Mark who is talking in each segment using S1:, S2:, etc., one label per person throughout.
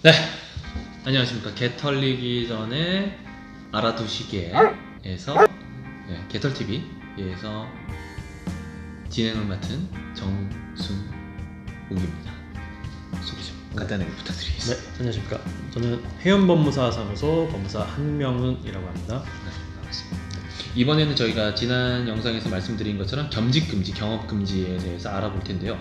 S1: 네, 안녕하십니까. 개 털리기 전에 알아두시기에에서 네, 개털 TV에서 진행을 맡은 정순욱입니다. 소개 좀 간단하게 부탁드리겠습니다.
S2: 네, 안녕하십니까. 저는 해운법무사 사무소 법무사 한명훈이라고 합니다.
S1: 네, 반갑습니다. 이번에는 저희가 지난 영상에서 말씀드린 것처럼 겸직 금지, 경업 금지에 대해서 알아볼 텐데요.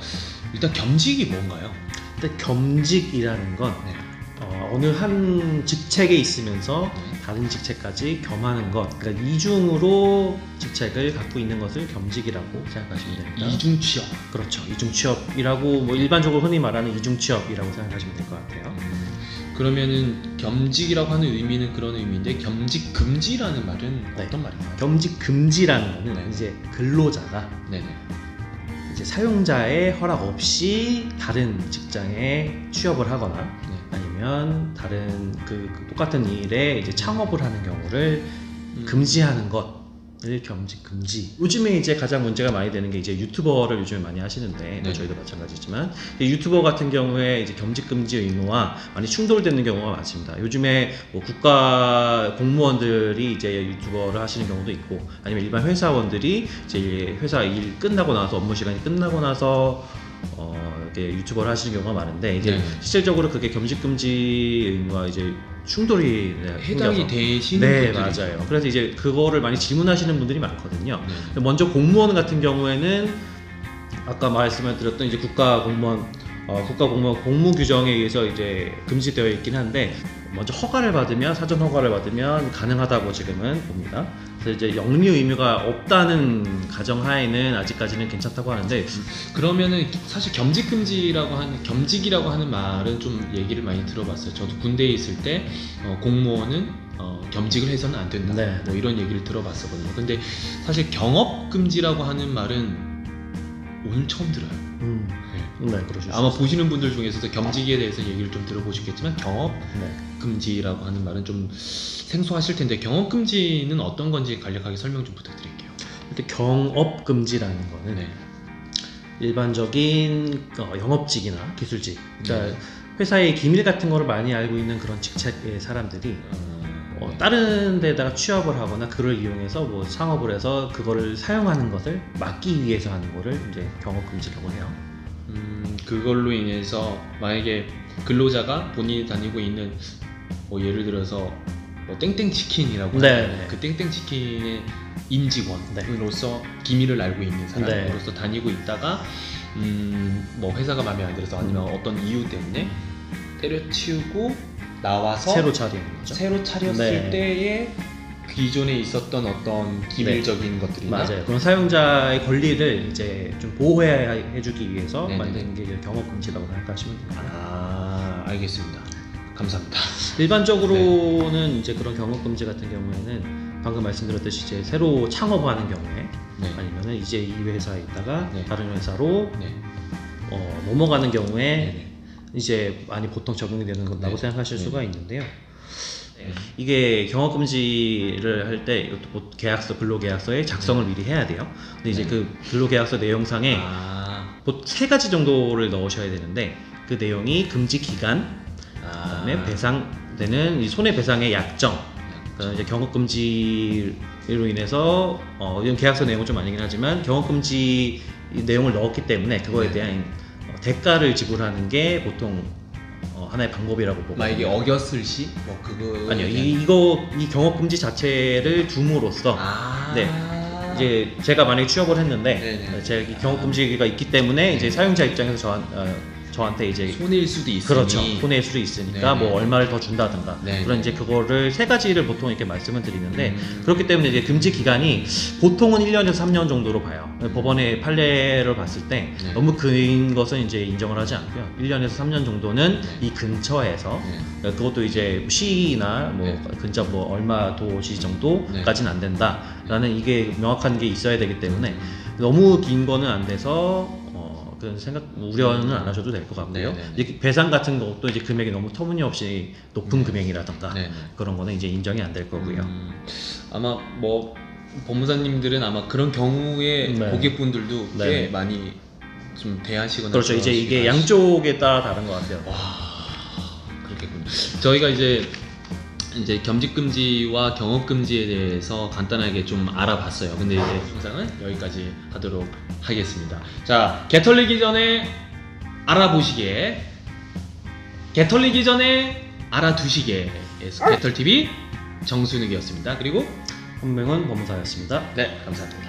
S1: 일단 겸직이 뭔가요?
S2: 근데 겸직이라는 건
S1: 네.
S2: 어, 어느 한 직책에 있으면서
S1: 네.
S2: 다른 직책까지 겸하는 것, 그러니까 이중으로 직책을 갖고 있는 것을 겸직이라고 생각하시면 됩니다.
S1: 이중 취업.
S2: 그렇죠. 이중 취업이라고 뭐 일반적으로 흔히 말하는 이중 취업이라고 생각하시면 될 것 같아요.
S1: 음, 그러면은 겸직이라고 하는 의미는 그런 의미인데 겸직 금지라는 말은
S2: 네.
S1: 어떤 말인가요?
S2: 겸직 금지라는 거는
S1: 네.
S2: 이제 근로자가
S1: 네네.
S2: 이제 사용자의 허락 없이 다른 직장에 취업을 하거나
S1: 네.
S2: 아니면 다른 그, 그 똑같은 일에 이제 창업을 하는 경우를
S1: 음.
S2: 금지하는 것을 겸직 금지. 요즘에 이제 가장 문제가 많이 되는 게 이제 유튜버를 요즘에 많이 하시는데 뭐
S1: 네.
S2: 저희도 마찬가지지만 이 유튜버 같은 경우에 이제 겸직 금지 의무와 많이 충돌되는 경우가 많습니다. 요즘에 뭐 국가 공무원들이 이제 유튜버를 하시는 경우도 있고 아니면 일반 회사원들이 이제 회사 일 끝나고 나서 업무 시간이 끝나고 나서 어, 이렇게 유튜버를 하시는 경우가 많은데 이제
S1: 네.
S2: 실질적으로 그게 겸직 금지 의무와 이제 충돌이 네,
S1: 해당이
S2: 생겨서.
S1: 되시는
S2: 네
S1: 분들이
S2: 맞아요. 그래서 이제 그거를 많이 질문하시는 분들이 많거든요.
S1: 네.
S2: 먼저 공무원 같은 경우에는 아까 말씀드렸던 이제 국가 공무원 어, 국가 공무원 공무 규정에 의해서 이제 금지되어 있긴 한데 먼저 허가를 받으면 사전 허가를 받으면 가능하다고 지금은 봅니다. 그래서 이제 영리 의무가 없다는 가정하에는 아직까지는 괜찮다고 하는데
S1: 그러면은 사실 겸직 금지라고 하는 겸직이라고 하는 말은 좀 얘기를 많이 들어봤어요. 저도 군대에 있을 때 어, 공무원은 어, 겸직을 해서는 안 된다.
S2: 네.
S1: 뭐 이런 얘기를 들어봤었거든요. 근데 사실 경업 금지라고 하는 말은 오늘 처음 들어요.
S2: 음, 네수
S1: 아마. 보시는 분들 중에서도 겸직에 대해서 얘기를 좀 들어보시겠지만 경업
S2: 네.
S1: 금지라고 하는 말은 좀 생소하실 텐데 경업 금지는 어떤 건지 간략하게 설명 좀 부탁드릴게요.
S2: 일단 경업 금지라는 거는
S1: 네.
S2: 일반적인 어, 영업직이나 기술직, 그러니까
S1: 네.
S2: 회사의 기밀 같은 거를 많이 알고 있는 그런 직책의 사람들이 어,
S1: 네.
S2: 다른 데다가 취업을 하거나 그를 이용해서 뭐 창업을 해서 그거를 사용하는 것을 막기 위해서 하는 거를 이제 경업 금지라고 해요.
S1: 음, 그걸로 인해서 만약에 근로자가 본인이 다니고 있는 뭐 예를 들어서 뭐 땡땡 치킨이라고
S2: 네,
S1: 하는
S2: 네.
S1: 그 땡땡 치킨의 임직원으로서 기밀을 알고 있는 사람으로서 다니고 있다가 음, 뭐 회사가 마음에 안 들어서 아니면 어떤 이유 때문에 때려치우고 나와서
S2: 새로 차리는 거죠.
S1: 새로 차렸을
S2: 네.
S1: 때에 기존에 있었던 어떤 기밀적인 것들이나
S2: 맞아요. 그런 사용자의 권리를 이제 좀 보호해주기 위해서
S1: 네네네.
S2: 만든 게 이제 경업 금지라고 생각하시면 됩니다.
S1: 아 알겠습니다. 감사합니다.
S2: 일반적으로는
S1: 네.
S2: 이제 그런 경업 금지 같은 경우에는 방금 말씀드렸듯이 이제 새로 창업하는 경우에
S1: 네.
S2: 아니면은 이제 이 회사에 있다가
S1: 네.
S2: 다른 회사로
S1: 네.
S2: 어, 넘어가는 경우에
S1: 네.
S2: 이제 많이 보통 적용이 되는 거라고
S1: 네.
S2: 생각하실
S1: 네.
S2: 수가 있는데요.
S1: 네.
S2: 이게 경업 금지를 할 때 이것도 뭐 계약서 근로 계약서에 작성을 미리 해야 돼요. 근데 이제
S1: 네.
S2: 그 근로 계약서 내용상에
S1: 아,
S2: 뭐세 가지 정도를 넣으셔야 되는데 그 내용이 금지 기간,
S1: 아.
S2: 그다음에 배상되는 이 손해배상의 약정, 그다음에 이제 경업 금지로 인해서 어 이건 계약서 내용은 좀 아니긴 하지만 경업 금지 이 내용을 넣었기 때문에 그거에
S1: 네.
S2: 대한 어, 대가를 지불하는 게 보통 어, 하나의 방법이라고 보고
S1: 만약에 어겼을 시? 뭐 그거
S2: 아니요 이, 이거 이 경업 금지 자체를 둠으로써
S1: 아.
S2: 네. 이제 제가 만약에 취업을 했는데
S1: 네네.
S2: 제가 이 경업 금지가 있기 때문에 이제
S1: 네.
S2: 사용자 입장에서 저한, 어, 저한테 이제
S1: 손해일 수도 있으니
S2: 그렇죠. 손해일 수도 있으니까
S1: 네네.
S2: 뭐 얼마를 더 준다든가
S1: 네네.
S2: 그런 이제 그거를 세 가지를 보통 이렇게 말씀을 드리는데
S1: 음.
S2: 그렇기 때문에 이제 금지 기간이 보통은 1년에서 3년 정도로 봐요. 법원의 판례를 봤을 때
S1: 네.
S2: 너무 긴 것은 이제 인정을 하지 않고요. 1년에서 3년 정도는
S1: 네.
S2: 이 근처에서
S1: 네.
S2: 그것도 이제 시나 뭐
S1: 네.
S2: 근처 뭐 얼마 도시 정도까지는 안 된다라는 이게 명확한 게 있어야 되기 때문에
S1: 음.
S2: 너무 긴 거는 안 돼서 어, 그런 생각 우려는 안 하셔도 될 것 같고요.
S1: 네네네.
S2: 이제 배상 같은 것도 이제 금액이 너무 터무니없이 높은
S1: 네.
S2: 금액이라던가
S1: 네네.
S2: 그런 거는 이제 인정이 안 될 거고요.
S1: 음, 아마 뭐 법무사님들은 아마 그런 경우에
S2: 네.
S1: 고객분들도 꽤
S2: 네.
S1: 많이 좀 대하시거나
S2: 그렇죠. 이제 이게
S1: 그러시긴
S2: 양쪽에 따라 다른 것 같아요.
S1: 하시- 와 그렇겠군요. 저희가 이제 이제 겸직 금지와 경업 금지에 대해서 간단하게 좀 알아봤어요. 근데 이제 영상은 여기까지 하도록 하겠습니다. 자, 개 털리기 전에 알아보시기에 개 털리기 전에 알아두시기에 개털 TV 정순욱이었습니다. 그리고
S2: 헌명은 법무사였습니다.
S1: 네, 감사합니다.